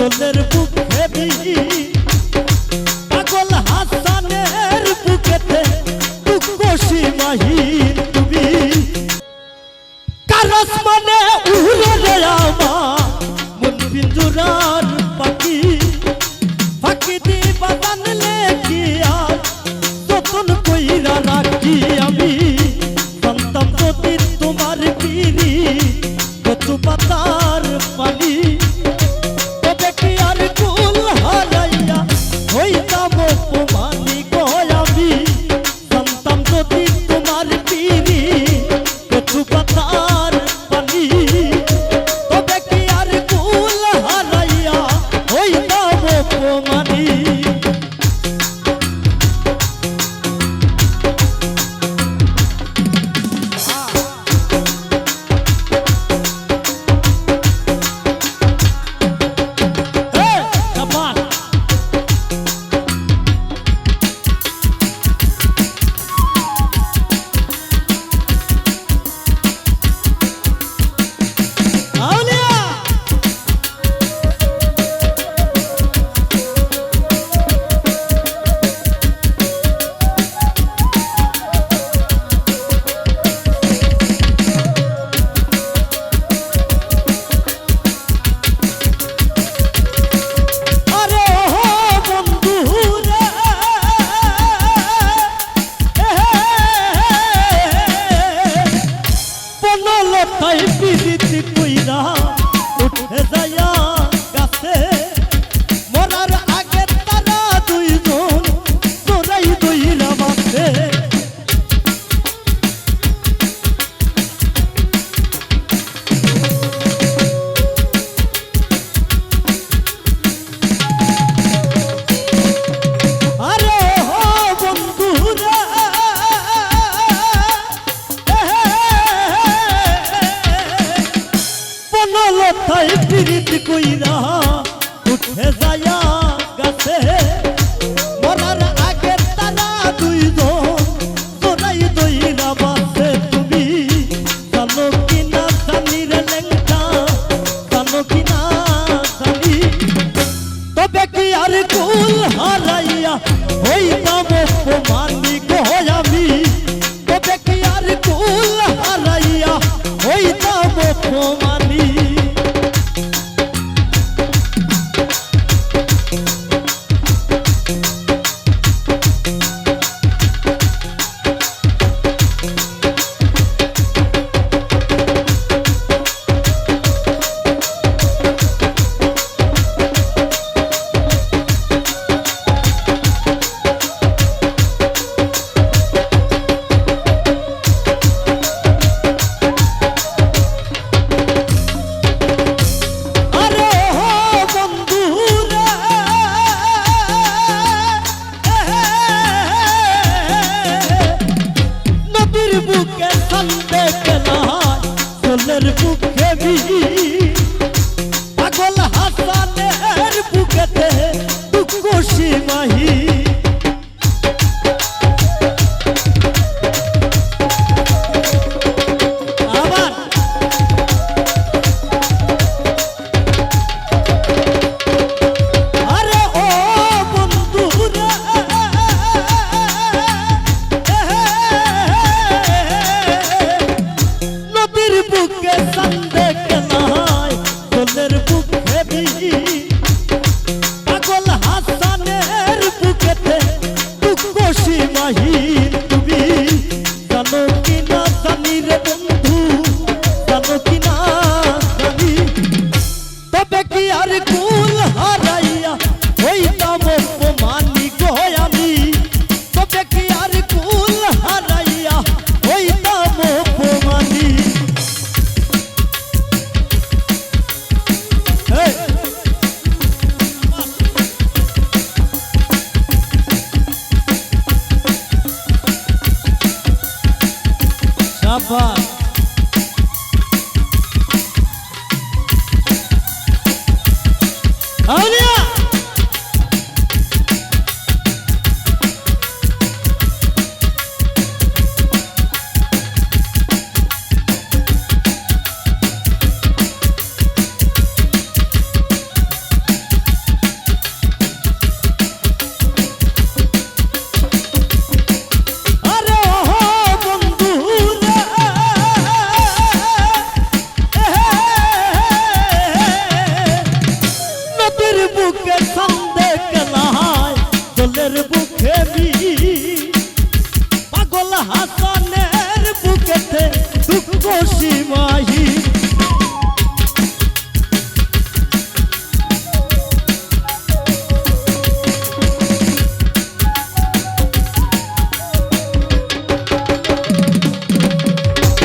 পাগলের বুকে দিই পাগল হাসানের বুকেতে দুঃখ সীমাহীন তুমি। কারস মানে উড়ে রে আমার মন বিন্দুরার পাখি। ফাঁকি দি বাদান লেখি আর? যতন কইরা রাখি আমি। সন্তান তোমার পিড়ি কত পাতার পানি। কোন লতাই পিরিতি কইরা উঠে যায়া হাসের বুকে বিজি পাগল হাসানের বুকেতে fun.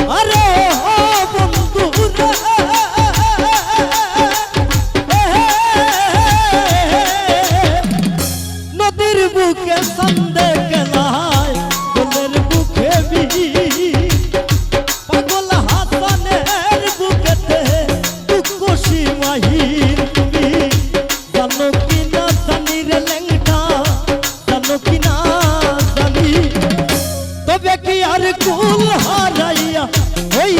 Ora চুল হারাইয়া ওই